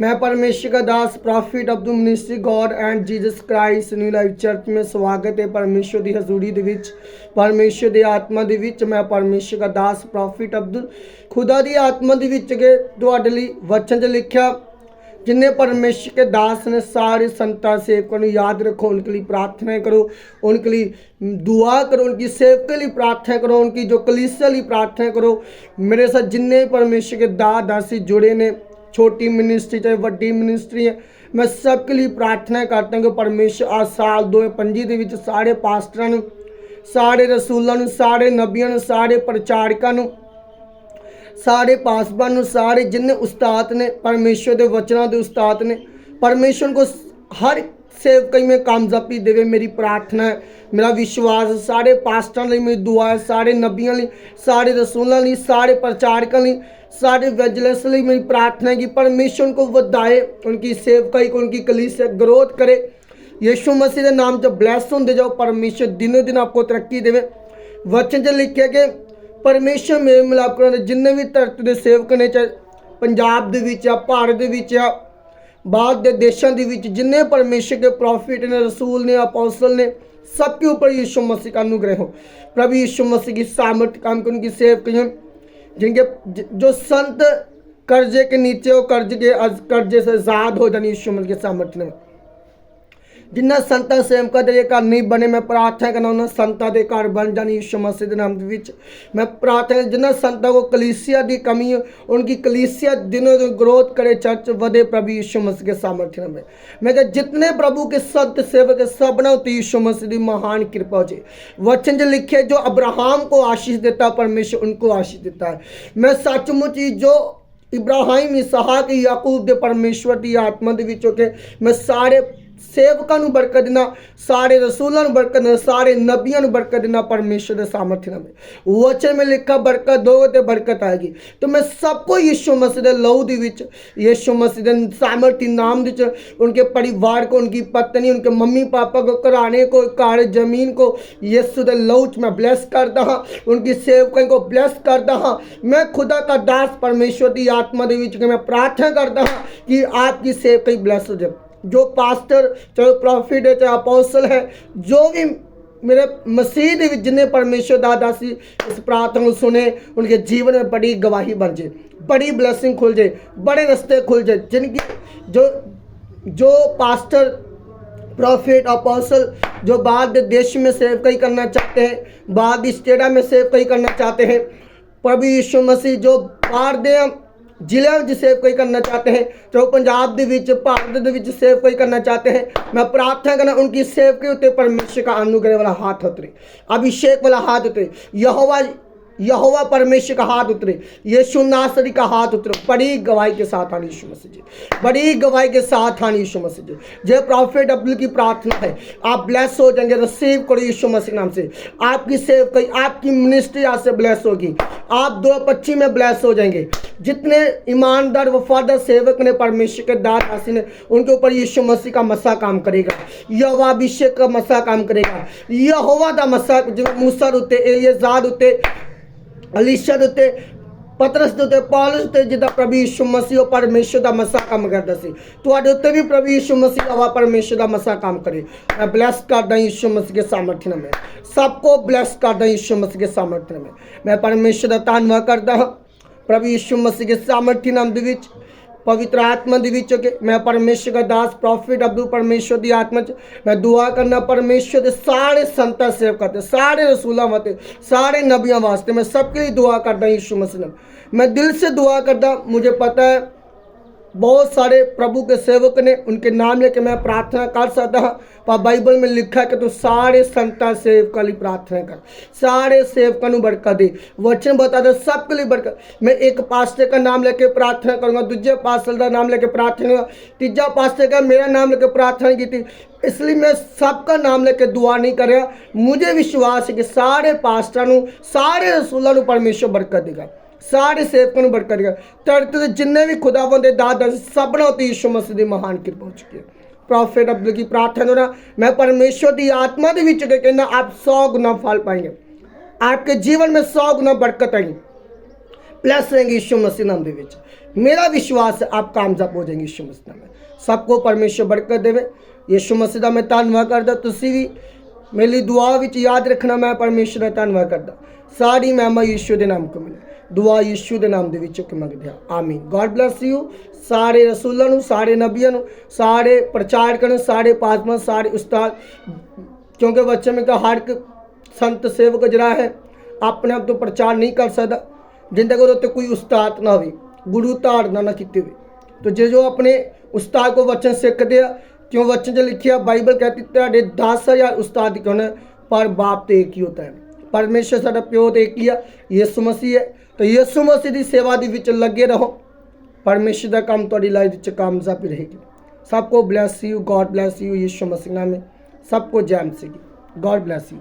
मैं परमेश्वर का दास prophet Abdul ministry God and Jesus Christ New Life Church में ਸਵਾਗਤ ਹੈ ਪਰਮੇਸ਼ਵਰ ਦੀ ਹਜ਼ੂਰੀ ਦੇ ਵਿੱਚ ਪਰਮੇਸ਼ਵਰ ਦੀ ਆਤਮਾ ਦੇ ਵਿੱਚ ਮੈਂ ਪਰਮੇਸ਼ਵਰ ਦਾ ਦਾਸ ਪ੍ਰੋਫਿਟ ਅਬਦੁਲ ਖੁਦਾ ਦੀ ਆਤਮਾ ਦੇ ਵਿੱਚ ਕੇ ਤੁਹਾਡੇ ਲਈ ਵਚਨ 'ਚ ਲਿਖਿਆ जिन्हें परमेश्वर के दास ने सारे संता सेवकों ने याद रखो उनके लिए प्रार्थना करो उनके लिए दुआ करो उनकी सेवक के लिए प्रार्थना करो उनकी जो कलीसिया लिए प्रार्थना करो मेरे साथ जिन्ने भी परमेश्वर के दा दासी जुड़े ने ਛੋਟੀ मिनिस्ट्री चाहे ਵੱਡੀ ਮਿਨਿਸਟਰੀ ਹੈ, ਮੈਂ ਸਭ ਕੇ ਲਈ ਪ੍ਰਾਰਥਨਾ ਕਰਦਾ ਕਿ ਪਰਮੇਸ਼ਰ ਆ ਸਾਲ 2025 ਦੇ ਵਿੱਚ ਸਾਰੇ ਪਾਸਟਰਾਂ ਨੂੰ, ਸਾਰੇ ਰਸੂਲਾਂ ਨੂੰ, ਸਾਰੇ ਨਬੀਆਂ ਨੂੰ, ਸਾਰੇ ਪ੍ਰਚਾਰਕਾਂ ਨੂੰ, ਸਾਰੇ ਪਾਸਬਾਨ ਨੂੰ, ਸਾਰੇ ਜਿੰਨੇ ਉਸਤਾਦ ਨੇ, ਪਰਮੇਸ਼ਰ ਦੇ ਵਚਨਾਂ ਦੇ ਉਸਤਾਦ ਨੇ, ਪਰਮੇਸ਼ਰ ਕੋ ਹਰ ਸੇਵਕ में कामयाबी देवे मेरी प्रार्थना है मेरा विश्वास है सारे पास्टर ਲਈ ਮੇਰੀ ਦੁਆ ਹੈ ਸਾਰੇ ਨਬੀਆਂ ਲਈ ਸਾਰੇ ਰਸੂਲਾਂ ਲਈ ਸਾਰੇ ਪ੍ਰਚਾਰਕਾਂ ਲਈ ਸਾਰੇ ਵੈਜਲੈਂਸ ਲਈ ਮੇਰੀ प्रार्थना है कि परमेश्वर को ਵਧਾਏ उनकी सेवकाई को उनकी कलीसिया ग्रोथ करे यीशु मसीह ਦੇ ਨਾਮ 'ਚ ਬਲੈਸ ਹੁੰਦੇ ਜਾਓ ਪਰਮੇਸ਼ਰ ਦਿਨੋ ਦਿਨ ਆਪਕੋ ਤਰੱਕੀ ਦੇਵੇ ਵਚਨ 'ਚ ਲਿਖਿਆ ਕਿ ਪਰਮੇਸ਼ਰ ਮੇਲ ਮਿਲਾਪ ਕਰਨ ਦੇ ਜਿੰਨੇ ਵੀ ਧਰਤੀ ਦੇ ਸੇਵਕ ਨੇ ਚਾਹੇ ਪੰਜਾਬ ਦੇ ਵਿੱਚ ਆ ਭਾਰਤ ਦੇ ਵਿੱਚ ਆ ਬਾਹਰ ਦੇ ਦੇਸ਼ਾਂ ਦੇ ਵਿੱਚ ਜਿੰਨੇ परमेश्वर के प्रॉफिट ने रसूल ने अपोस्टल ने सबके ऊपर यीशु मसीह का अनुग्रह हो प्रभु यीशु मसीह की सामर्थ्य काम कर उनकी सेवक हैं जिनके ज- जो संत कर्जे के नीचे हो कर्ज के अज- कर्जे से आजाद हो जाने यीशु मसीह के सामर्थ्य में ਜਿਨ੍ਹਾਂ ਸੰਤਾਂ ਸੇਵਕਾਂ ਦੇ ਘਰ ਨਹੀਂ ਬਣੇ, ਮੈਂ ਪ੍ਰਾਰਥਨਾ ਕਰਨਾ ਉਹਨਾਂ ਸੰਤਾਂ ਦੇ ਘਰ ਬਣ ਜਾਣ ਯਿਸੂ ਮਸੀਹ ਦੇ ਨਾਮ ਦੇ ਵਿੱਚ। ਮੈਂ ਪ੍ਰਾਰਥਨਾ ਜਿਨ੍ਹਾਂ ਸੰਤਾਂ ਕੋ ਕਲੀਸਿਆ ਦੀ ਕਮੀ ਉਨਕੀ ਕਲੀਸਿया दिनों दिन ग्रोथ करे चर्च वधे प्रभु यीशु मसीह के सामर्थ्य में मैं कहा जितने प्रभु के संत सेवक सब ना तो यीशु मसीह की महान कृपा हो वचन जो लिखे जो अब्राहम को आशीष देता परमेश्वर उनको आशीष देता है मैं सचमुच जो ਇਬਰਾਹਿਮ, ਇਸਹਾਕ, ਯਾਕੂਬ ਦੇ ਪਰਮੇਸ਼ਵਰ ਦੀ ਆਤਮਾ ਦੇ ਵਿੱਚੋਂ ਕਿ ਮੈਂ ਸਾਰੇ सेवकों को बरकत देना सारे रसूलों ਨੂੰ ਬਰਕਤ ਦੇਣਾ ਸਾਰੇ बरकत देना परमेश्वर के सामर्थ्य में वचन में लिखा, बरकत दो तो बरकत आएगी। तो मैं सबको यीशु मसीह के लहू के यीशु मसीह के सामर्थ्य नाम उनके परिवार को, उनकी पत्नी, उनके मम्मी पापा को कराने को कार ज़मीन को, यीशु के लहू मैं ब्लेस करता हाँ उनकी सेवकों को ब्लेस करता हाँ। मैं खुदा का दास, परमेश्वर की आत्मा के मैं प्रार्थना करता हाँ कि आपकी सेवकई ब्लेस हो जाए। जो पास्टर, चाहे प्रॉफिट है, चाहे अपोसल है, जो भी मेरे मसीह जिन्हें परमेश्वर दादा सी इस प्रार्थना सुने, उनके जीवन में बड़ी गवाही बन जाए, बड़ी ब्लेसिंग खुल जाए, बड़े रास्ते खुल जाए, जिनकी जो जो पास्टर प्रॉफिट अपोसल जो बाद देश में सेव सेवकाई करना चाहते हैं, बाद स्टेडा में सेव सेवकाई करना चाहते हैं, प्रभु यीशु मसीह जो बार दे ज़िले ਵਿੱਚ ਸੇਵਕਾਈ करना चाहते हैं, चाहे ਪੰਜਾਬ ਦੇ ਵਿੱਚ भारत ਦੇ ਵਿੱਚ ਸੇਵਕਾਈ ਕਰਨਾ मैं प्रार्थना करना उनकी सेवकाई उत्ते परमेश्वर का अनुग्रह वाला हाथ उतरे, अभिषेक वाला हाथ उतरे। यहोवा यहोवा परमेश्वर का हाथ उतरे, यीशु नासरी का हाथ उतरे। बड़ी गवाही के साथ आने यीशु मसीह जी। बड़ी गवाही के साथ आने यीशु मसीह जी। जय प्रॉफिट अब्दुल की प्रार्थना है। आप ब्लेस हो जाएँगे रिसीव करो यीशु मसीह नाम से। आपकी सेव कई आपकी मिनिस्ट्री आज से ब्लेस होगी। आप दो पच्ची में ब्लेस हो जाएँगे। जितने ईमानदार वफादार सेवक ने परमेश्वर के दास आसी ने, उनके ऊपर यीशु मसीह का मसा काम करेगा। यहोवा अभिषेक का मसा काम करेगा। यहोवा का मसा जो मूसा उते एलियाजाद होते ਅਲੀਸ਼ਾ ਦੇ ਉੱਤੇ, ਪਤਰਸ ਦੇ ਉੱਤੇ, ਪਾਲਸ ਤੇ ਜਿੱਦਾਂ ਪ੍ਰਭੂ ਯਿਸੂ ਮਸੀਹ ਉਹ ਪਰਮੇਸ਼ਰ ਦਾ ਮਸਾ ਕੰਮ ਕਰਦਾ ਸੀ। ਤੁਹਾਡੇ ਉੱਤੇ ਵੀ ਪ੍ਰਭੂ ਯਿਸੂ ਮਸੀਹ ਆਵਾ, ਪਰਮੇਸ਼ਰ ਦਾ ਮਸਾ ਕੰਮ ਕਰੇ। ਮੈਂ ਬਲੈਸ ਕਰਦਾ ਯਿਸੂ ਮਸੀਹ ਦੇ ਸਾਮਰਥਨ ਵਿੱਚ ਸਭ ਕੋ ਬਲੈਸ ਕਰਦਾ ਯਿਸੂ ਮਸੀਹ ਦੇ ਸਾਮਰਥਨ ਵਿੱਚ ਮੈਂ। ਪਰਮੇਸ਼ਰ ਦਾ ਧੰਨਵਾਦ ਕਰਦਾ ਹਾਂ ਪ੍ਰਭੂ ਯਿਸੂ ਮਸੀਹ ਦੇ ਸਾਮਰਥਨ ਨਾਮ ਦੇ ਵਿੱਚ। पवित्र आत्मा दिवी चुके। मैं परमेश्वर का दास प्रॉफिट अब्दू परमेश्वर दी आत्मा च। मैं दुआ करना परमेश्वर के सारे संत सेव करते, सारे रसूलों वास्ते, सारे नबिया वास्ते मैं सबके लिए दुआ करता यीशु मसीह मैं दिल से दुआ करता मुझे पता है बहुत सारे प्रभु के सेवक ने उनके नाम लेके मैं प्रार्थना कर सकता हूँ पर बाइबल में लिखा है कि तू सारे संता सेवका लिए प्रार्थना कर सारे सेवकों ਨੂੰ बरकत दे वचन बता दे सबके लिए बरकत मैं एक पास्टर का नाम लेके प्रार्थना करूंगा दूसरे पास्टर का नाम लेके प्रार्थना करूंगा तीजा पास्टर का मेरा नाम लेके प्रार्थना की थी इसलिए मैं सबका नाम लेके दुआ नहीं कर रहा मुझे विश्वास है कि सारे पास्टर ਨੂੰ ਸਾਰੇ ਰਸੂਲਾਂ ਨੂੰ ਪਰਮੇਸ਼ਰ ਬਰਕਤ ਦੇਗਾ ਸਾਰੇ ਸੇਵਕਾਂ ਨੂੰ ਬਰਕਤ ਦੇ ਧਰਤੀ ਦੇ ਜਿੰਨੇ ਵੀ ਖੁਦਾ ਖੁਦਾਵੰਦ ਦੇ ਸਭ ਸਭਨਾਂ ਉਤੇ ਯਿਸੂ ਮਸੀਹ ਦੀ ਮਹਾਨ ਕਿਰਪਾ ਹੋ ਚੁੱਕੀ ਹੈ। ਪ੍ਰੋਫੇਟ ਅਬਦੁਲ ਕੀ ਪ੍ਰਾਰਥਨਾ ਨਾ ਮੈਂ ਪਰਮੇਸ਼ਵਰ ਦੀ ਆਤਮਾ ਦੇ ਵਿੱਚ ਕਹਿੰਦਾ, ਆਪ 100 ਗੁਣਾ ਫਲ ਪਾਏਗੇ। आपके ਜੀਵਨ में सौ ਗੁਣਾ ਬਰਕਤ आएगी प्लस ਰਹੇਗੀ यीशु मसीह ਨਾਮ ਦੇ ਵਿੱਚ। ਮੇਰਾ ਵਿਸ਼ਵਾਸ आप कामयाब हो जाएंगे यीशु मसीह नाम ਸਭ ਕੋ परमेश्वर ਬਰਕਤ ਦੇਵੇ। यीशु मसीह ਦਾ ਮੈਂ ਧੰਨਵਾਦ ਕਰਦਾ। ਤੁਸੀਂ ਵੀ ਮੇਰੀ ਦੁਆ ਵਿੱਚ ਯਾਦ ਰੱਖਣਾ, ਮੈਂ ਪਰਮੇਸ਼ਰ ਦਾ ਧੰਨਵਾਦ ਕਰਦਾ। ਸਾਰੀ ਮਹਿਮਾ ਯੀਸ਼ੂ ਦੇ ਨਾਮ ਕੋ ਮਿਲੇ। ਦੁਆ ਯਿਸੂ ਦੇ ਨਾਮ ਦੇ ਵਿੱਚ ਕਿ ਮੰਗਦੇ ਆ ਆਮੀਨ। ਗੋਡ ਬਲੈਸ ਯੂ ਸਾਰੇ ਰਸੂਲਾਂ ਨੂੰ, ਸਾਰੇ ਨਬੀਆਂ ਨੂੰ, ਸਾਰੇ ਪ੍ਰਚਾਰਕਾਂ ਨੂੰ ਸਾਰੇ ਪਾਦਮਾ ਸਾਰੇ ਉਸਤਾਦ, ਕਿਉਂਕਿ ਬੱਚੇ ਮੇਂ ਕਾ ਹਰ ਇੱਕ ਸੰਤ ਸੇਵਕ ਜਿਹੜਾ ਹੈ, ਆਪਣੇ ਆਪ ਤੋਂ ਪ੍ਰਚਾਰ ਨਹੀਂ ਕਰ ਸਕਦਾ, ਜਿੰਦਾ ਕੋਲ ਉੱਤੇ ਕੋਈ ਉਸਤਾਦ ਨਾ ਹੋਵੇ, ਗੁਰੂ ਧਾਰਨਾ ਨਾ ਕੀਤੀ ਹੋਵੇ। ਤੋ ਜੇ ਜੋ ਆਪਣੇ ਉਸਤਾਦ ਕੋ ਵਚਨ ਸਿੱਖਦੇ ਆ, ਕਿਉਂ ਵਚਨ ਚ ਲਿਖਿਆ, ਬਾਈਬਲ ਕਹਿੰਦੀ ਤੁਹਾਡੇ 10000 ਉਸਤਾਦ ਕਿਉਂ ਨਾ? ਪਰ ਬਾਪ ਤੇ ਇੱਕ ਹੀ ਹੁੰਦਾ ਹੈ। ਪਰਮੇਸ਼ਰ ਸਾਡਾ ਪਿਓ ਤੇ ਇੱਕ ਹੀ ਆ, ਯਿਸੂ ਮਸੀਹ ਹੈ। ਤਾਂ ਯਿਸੂ ਮਸੀਹ ਦੀ ਸੇਵਾ ਦੇ ਵਿੱਚ ਲੱਗੇ ਰਹੋ। ਪਰਮੇਸ਼ਰ ਦਾ ਕੰਮ ਤੁਹਾਡੀ ਲਾਈਫ ਵਿੱਚ ਕਾਮਯਾਬੀ ਰਹੇਗੀ। ਸਭ ਕੋ bless you God bless you ਯਿਸੂ ਮਸੀਹ ਨਾਮੇ ਸਭ ਕੋ ਜੈ ਮਸੀਹ ਗੋਡ ਬlesਸ ਯੂ